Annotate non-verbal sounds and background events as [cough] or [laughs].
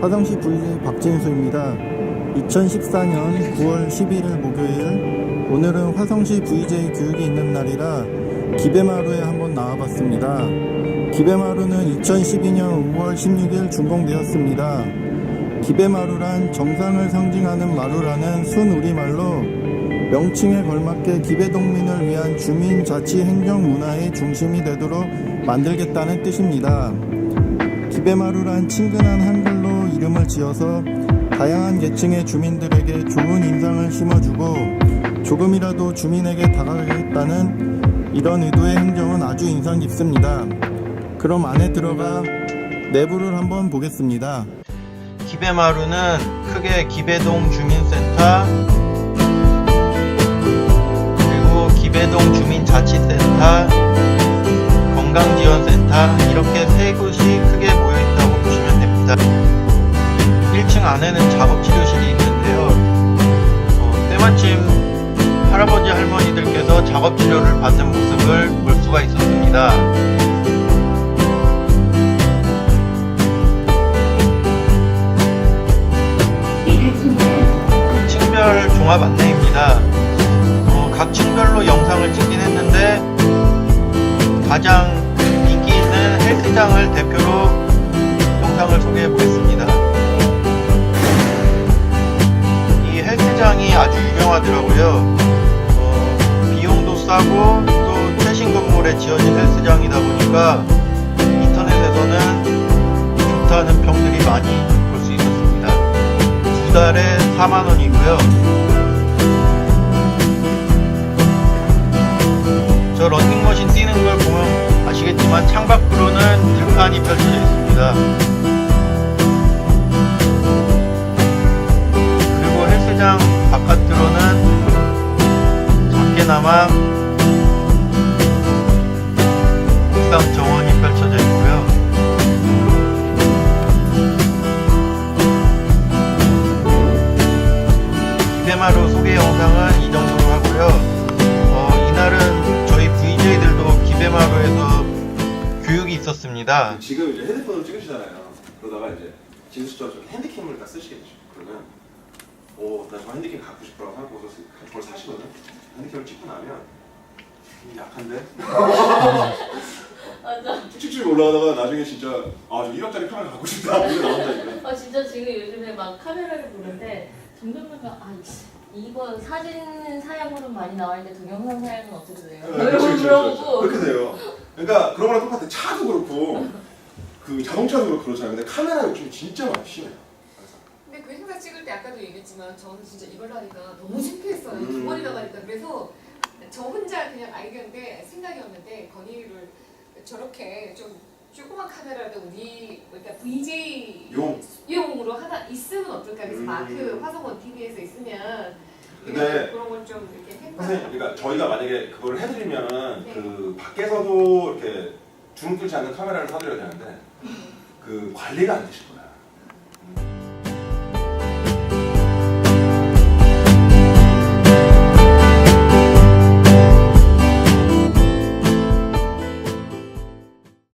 화성시 VJ 박진수입니다. 2014년 9월 11일 목요일 오늘은 화성시 VJ 교육이 있는 날이라 기배마루에 한번 나와봤습니다. 기배마루는 2012년 5월 16일 준공되었습니다. 기배마루란 정상을 상징하는 마루라는 순우리말로 명칭에 걸맞게 기배동민을 위한 주민자치행정문화의 중심이 되도록 만들겠다는 뜻입니다. 기배마루란 친근한 한글로 이름을 지어서 다양한 계층의 주민들에게 좋은 인상을 심어주고 조금이라도 주민에게 다가가겠다는 이런 의도의 행정은 아주 인상 깊습니다. 그럼 안에 들어가 내부를 한번 보겠습니다. 기배마루는 크게 기배동 주민센터 그리고 기배동 주민자치센터 건강지원센터 이렇게 세 곳이 크게 됩니다. 1층 안에는 작업치료실이 있는데요. 어, 때마침 할아버지 할머니들께서 작업치료를 받는 모습을 볼 수가 있었습니다. 층별 종합 안내입니다. 어, 각 층별로 영상을 찍긴 했는데 가장 인기 있는 헬스장을 대표로 보니까 인터넷에서는 좋다는 평들이 많이 볼 수 있었습니다. 두 달에 4만 원이고요. 저 런닝머신 뛰는 걸 보면 아시겠지만 창밖으로는 들판이 펼쳐져 있습니다. 기대마루 소개 영상은 이 정도로 하고요. 어, 이날은 저희 VJ들도 기대마루에서 교육이 있었습니다. 지금 이제 핸드폰으로 찍으시잖아요. 그러다가 이제 진수처럼 좀 핸디캠을 딱 쓰시겠죠. 그러면 오, 나 저 핸디캠 갖고 싶어라고 생각하고 그걸 사시거든. 핸디캠을 찍고 나면 음, 약한데? 맞아. [laughs] 쭉쭉쭉 올라가다가 나중에 진짜 아, 저 1억짜리 카메라 갖고 싶다. 이게 나온다니까. 아 진짜 지금 요즘에 막 카메라를 보는데 보면 아 이거 사진 사양으로 많이 나와 있는데 동영상 사양은 어떻게 돼요? 네, 그렇죠, 걸 그렇죠, 물어보고 그렇게 돼요. 그러니까 그런 거랑 똑같아. 차도 그렇고 그 자동차도 그렇고 그렇잖아요. 근데 카메라 욕심이 진짜 많이 심해요. 근데 그 행사 찍을 때 아까도 얘기했지만 저는 진짜 이걸 하니까 너무 창피했어요. 음. 두 번이나 가니까 그래서 저 혼자 그냥 아이디어인데 생각이었는데 건의를 저렇게 좀 조그만 카메라를 우리 그러니까 VJ 용. 용으로 하나 있으면 어떨까 그래서 음. 마크 화성원 TV에서 있으면 근데 그런 걸 좀 이렇게 해봐. 선생님, 그러니까 저희가 만약에 그걸 해드리면은 네. 그 밖에서도 이렇게 주름 끌지 않는 카메라를 사드려야 되는데 그 관리가 안 되실 거예요.